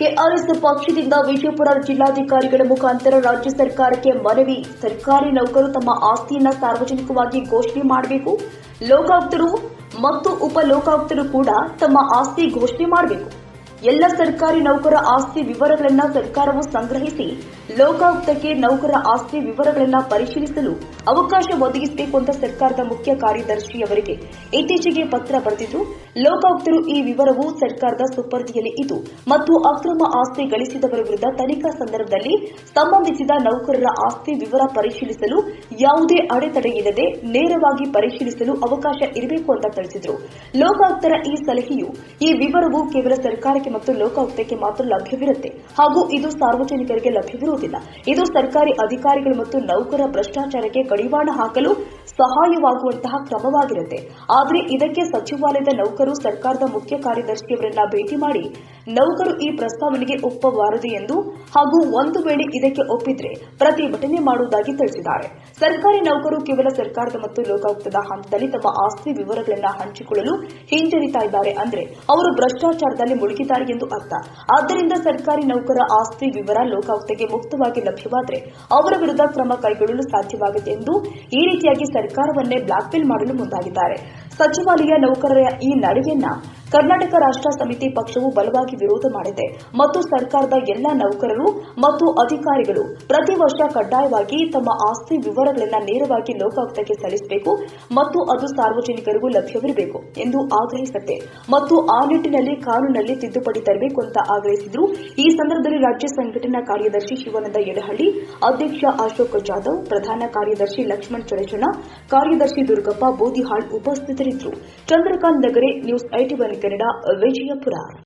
KRS ಪಕ್ಷದಿಂದ ವಿಜಯಪುರ ಜಿಲ್ಲಾಧಿಕಾರಿಗಳ ಮುಖಾಂತರ ರಾಜ್ಯ ಸರ್ಕಾರಕ್ಕೆ ಮನವಿ. ಸರ್ಕಾರಿ ನೌಕರರು ತಮ್ಮ ಆಸ್ತಿಯನ್ನು ಸಾರ್ವಜನಿಕವಾಗಿ ಘೋಷಣೆ ಮಾಡಬೇಕು. ಲೋಕಾಯುಕ್ತರು ಮತ್ತು ಉಪಲೋಕಾಯುಕ್ತರು ಕೂಡ ತಮ್ಮ ಆಸ್ತಿ ಘೋಷಣೆ ಮಾಡಬೇಕು. ಎಲ್ಲ ಸರ್ಕಾರಿ ನೌಕರ ಆಸ್ತಿ ವಿವರಗಳನ್ನು ಸರ್ಕಾರವು ಸಂಗ್ರಹಿಸಿ ಲೋಕಾಯುಕ್ತಕ್ಕೆ ನೌಕರ ಆಸ್ತಿ ವಿವರಗಳನ್ನು ಪರಿಶೀಲಿಸಲು ಅವಕಾಶ ಒದಗಿಸಬೇಕು ಅಂತ ಸರ್ಕಾರದ ಮುಖ್ಯ ಕಾರ್ಯದರ್ಶಿಯವರಿಗೆ ಇತ್ತೀಚೆಗೆ ಪತ್ರ ಬರೆದಿದ್ದು, ಲೋಕಾಯುಕ್ತರು ಈ ವಿವರವು ಸರ್ಕಾರದ ಸುಪರ್ದಿಯಲ್ಲಿ ಇದ್ದು ಮತ್ತು ಅಕ್ರಮ ಆಸ್ತಿ ಗಳಿಸಿದವರ ವಿರುದ್ಧ ತನಿಖಾ ಸಂದರ್ಭದಲ್ಲಿ ಸಂಬಂಧಿಸಿದ ನೌಕರರ ಆಸ್ತಿ ವಿವರ ಪರಿಶೀಲಿಸಲು ಯಾವುದೇ ಅಡೆತಡೆ ಇಲ್ಲದೆ ನೇರವಾಗಿ ಪರಿಶೀಲಿಸಲು ಅವಕಾಶ ಇರಬೇಕು ಅಂತ ತಿಳಿಸಿದರು. ಲೋಕಾಯುಕ್ತರ ಈ ಸಲಹೆಯು ಈ ವಿವರವು ಕೇವಲ ಸರ್ಕಾರಕ್ಕೆ ಮತ್ತು ಲೋಕಾಯುಕ್ತಕ್ಕೆ ಮಾತ್ರ ಲಭ್ಯವಿರುತ್ತೆ. ಹಾಗೂ ಇದು ಸಾರ್ವಜನಿಕರಿಗೆ ಲಭ್ಯವಿರುವುದಿಲ್ಲ. ಇದು ಸರ್ಕಾರಿ ಅಧಿಕಾರಿಗಳು ಮತ್ತು ನೌಕರ ಭ್ರಷ್ಟಾಚಾರಕ್ಕೆ ಕಡಿವಾಣ ಹಾಕಲು ಸಹಾಯವಾಗುವಂತಹ ಕ್ರಮವಾಗಿರುತ್ತೆ. ಆದರೆ ಇದಕ್ಕೆ ಸಚಿವಾಲಯದ ನೌಕರು ಸರ್ಕಾರದ ಮುಖ್ಯ ಕಾರ್ಯದರ್ಶಿಯವರನ್ನ ಭೇಟಿ ಮಾಡಿ ನೌಕರು ಈ ಪ್ರಸ್ತಾವನೆಗೆ ಒಪ್ಪಬಾರದು ಎಂದು ಹಾಗೂ ಒಂದು ವೇಳೆ ಇದಕ್ಕೆ ಒಪ್ಪಿದ್ರೆ ಪ್ರತಿಭಟನೆ ಮಾಡುವುದಾಗಿ ತಿಳಿಸಿದ್ದಾರೆ. ಸರ್ಕಾರಿ ನೌಕರು ಕೇವಲ ಸರ್ಕಾರದ ಮತ್ತು ಲೋಕಾಯುಕ್ತದ ಹಂತದಲ್ಲಿ ತಮ್ಮ ಆಸ್ತಿ ವಿವರಗಳನ್ನು ಹಂಚಿಕೊಳ್ಳಲು ಹಿಂಜರಿತಾ ಇದ್ದಾರೆ ಅಂದ್ರೆ ಅವರು ಭ್ರಷ್ಟಾಚಾರದಲ್ಲಿ ಮುಳುಗಿದ್ದಾರೆ ಎಂದು ಅರ್ಥ. ಆದ್ದರಿಂದ ಸರ್ಕಾರಿ ನೌಕರ ಆಸ್ತಿ ವಿವರ ಲೋಕಾಯುಕ್ತಗೆ ಮುಕ್ತವಾಗಿ ಲಭ್ಯವಾದರೆ ಅವರ ವಿರುದ್ಧ ಕ್ರಮ ಕೈಗೊಳ್ಳಲು ಸಾಧ್ಯವಾಗುತ್ತೆ ಎಂದು ಈ ರೀತಿಯಾಗಿ ಸರ್ಕಾರವನ್ನೇ ಬ್ಲಾಕ್ಮೇಲ್ ಮಾಡಲು ಮುಂದಾಗಿದ್ದಾರೆ. ಸಚಿವಾಲಯ ನೌಕರರ ಈ ನಡೆಯನ್ನ ಕರ್ನಾಟಕ ರಾಷ್ಟ್ರ ಸಮಿತಿ ಪಕ್ಷವು ಬಲವಾಗಿ ವಿರೋಧ ಮಾಡಿದೆ. ಮತ್ತು ಸರ್ಕಾರದ ಎಲ್ಲ ನೌಕರರು ಮತ್ತು ಅಧಿಕಾರಿಗಳು ಪ್ರತಿ ವರ್ಷ ಕಡ್ಡಾಯವಾಗಿ ತಮ್ಮ ಆಸ್ತಿ ವಿವರಗಳನ್ನು ನೇರವಾಗಿ ಲೋಕಾಯುಕ್ತಕ್ಕೆ ಸಲ್ಲಿಸಬೇಕು ಮತ್ತು ಅದು ಸಾರ್ವಜನಿಕರಿಗೂ ಲಭ್ಯವಿರಬೇಕು ಎಂದು ಆಗ್ರಹಿಸುತ್ತೆ. ಮತ್ತು ಆ ನಿಟ್ಟಿನಲ್ಲಿ ಕಾನೂನಲ್ಲಿ ತಿದ್ದುಪಡಿ ತರಬೇಕು ಅಂತ ಆಗ್ರಹಿಸಿದ್ರು. ಈ ಸಂದರ್ಭದಲ್ಲಿ ರಾಜ್ಯ ಸಂಘಟನಾ ಕಾರ್ಯದರ್ಶಿ ಶಿವಾನಂದ ಯಡಹಳ್ಳಿ, ಅಧ್ಯಕ್ಷ ಅಶೋಕ್ ಜಾಧವ್, ಪ್ರಧಾನ ಕಾರ್ಯದರ್ಶಿ ಲಕ್ಷ್ಮಣ್ ಚೊಳಚಣ, ಕಾರ್ಯದರ್ಶಿ ದುರ್ಗಪ್ಪ ಬೋದಿಹಾಳ್ ಉಪಸ್ಥಿತರಿದ್ದರು. Chandrakant Nagare, news IT one Kannada, Vijayapura.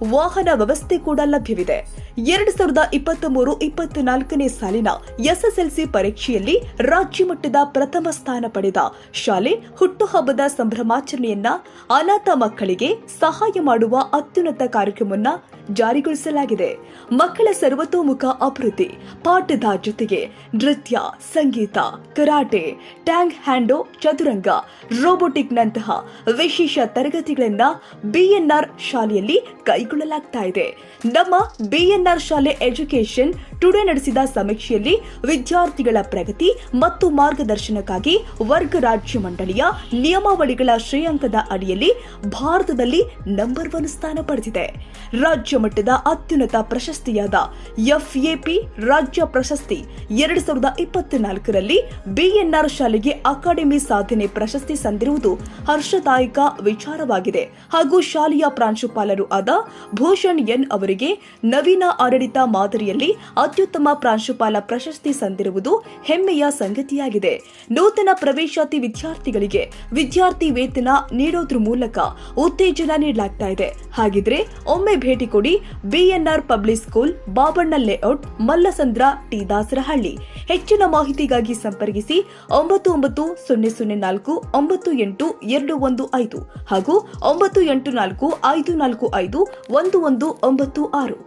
ವಾಹನ ವ್ಯವಸ್ಥೆ ಕೂಡ ಲಭ್ಯವಿದೆ. ಎರಡು ಸಾವಿರದ ಇಪ್ಪತ್ತ್ ಮೂರು ಇಪ್ಪತ್ನಾಲ್ಕನೇ ಸಾಲಿನ ಎಸ್ಎಸ್ಎಲ್ಸಿ ಪರೀಕ್ಷೆಯಲ್ಲಿ ರಾಜ್ಯ ಮಟ್ಟದ ಪ್ರಥಮ ಸ್ಥಾನ ಪಡೆದ ಶಾಲೆ ಹುಟ್ಟುಹಬ್ಬದ ಸಂಭ್ರಮಾಚರಣೆಯನ್ನ ಅನಾಥ ಮಕ್ಕಳಿಗೆ ಸಹಾಯ ಮಾಡುವ ಅತ್ಯುನ್ನತ ಕಾರ್ಯಕ್ರಮವನ್ನ ಜಾರಿಗೊಳಿಸಲಾಗಿದೆ. ಮಕ್ಕಳ ಸರ್ವತೋಮುಖ ಅಭಿವೃದ್ಧಿ, ಪಾಠದ ಜೊತೆಗೆ ನೃತ್ಯ, ಸಂಗೀತ, ಕರಾಟೆ ಟ್ಯಾಂಗ್ ಹ್ಯಾಂಡೋ, ಚದುರಂಗ, ರೋಬೋಟಿಕ್ನಂತಹ ವಿಶೇಷ ತರಗತಿಗಳನ್ನ ಬಿಎನ್ಆರ್ ಶಾಲೆಯಲ್ಲಿ ಕೈಗೊಳ್ಳಲಾಗ್ತಾ ಇದೆ. ನಮ್ಮ ಬಿಎನ್ಆರ್ ಶಾಲೆ ಎಜುಕೇಶನ್ ಟುಡೇ ನಡೆಸಿದ ಸಮೀಕ್ಷೆಯಲ್ಲಿ ವಿದ್ಯಾರ್ಥಿಗಳ ಪ್ರಗತಿ ಮತ್ತು ಮಾರ್ಗದರ್ಶನಕ್ಕಾಗಿ ವರ್ಗ ರಾಜ್ಯ ಮಂಡಳಿಯ ನಿಯಮಾವಳಿಗಳ ಶ್ರೇಯಾಂಕದ ಅಡಿಯಲ್ಲಿ ಭಾರತದಲ್ಲಿ ನಂಬರ್ ಒನ್ ಸ್ಥಾನ ಪಡೆದಿದೆ. ರಾಜ್ಯ ಮಟ್ಟದ ಅತ್ಯುನ್ನತ ಪ್ರಶಸ್ತಿಯಾದ ಎಫ್ಎಪಿ ರಾಜ್ಯ ಪ್ರಶಸ್ತಿ ಎರಡ್ ಸಾವಿರದ ಇಪ್ಪತ್ನಾಲ್ಕರಲ್ಲಿ ಬಿಎನ್ಆರ್ ಶಾಲೆಗೆ ಅಕಾಡೆಮಿ ಸಾಧನೆ ಪ್ರಶಸ್ತಿ ಸಂದಿರುವುದು ಹರ್ಷದಾಯಕ ವಿಚಾರವಾಗಿದೆ. ಹಾಗೂ ಶಾಲೆಯ ಪ್ರಾಂಶುಪಾಲರು ಆದ ಭೂಷಣ್ ಎನ್ ಅವರಿಗೆ ನವೀನ ಆಡಳಿತ ಮಾದರಿಯಲ್ಲಿ ಅತ್ಯುತ್ತಮ ಪ್ರಾಂಶುಪಾಲ ಪ್ರಶಸ್ತಿ ಸಂದಿರುವುದು ಹೆಮ್ಮೆಯ ಸಂಗತಿಯಾಗಿದೆ. ನೂತನ ಪ್ರವೇಶಾತಿ ವಿದ್ಯಾರ್ಥಿಗಳಿಗೆ ವಿದ್ಯಾರ್ಥಿ ವೇತನ ನೀಡೋದ್ರ ಮೂಲಕ ಉತ್ತೇಜನ ನೀಡಲಾಗ್ತಾ ಇದೆ. ಹಾಗಿದ್ರೆ ಒಮ್ಮೆ ಭೇಟಿ ಕೊಡಿ. BNR public school Babanna layout Mallasandra, T Dasarahalli. ಹೆಚ್ಚಿನ ಮಾಹಿತಿಗಾಗಿ ಸಂಪರ್ಕಿಸಿ ಒಂಬತ್ತು ಒಂಬತ್ತು, ಸೊನ್ನೆ ಸೊನ್ನೆ ನಾಲ್ಕು, ಒಂಬತ್ತು ಎಂಟು, ಎರಡು ಒಂದು ಐದು ಹಾಗೂ ಒಂಬತ್ತು ಎಂಟು ನಾಲ್ಕು, ಐದು ನಾಲ್ಕು ಐದು, ಒಂದು ಒಂದು ಒಂಬತ್ತು ಆರು.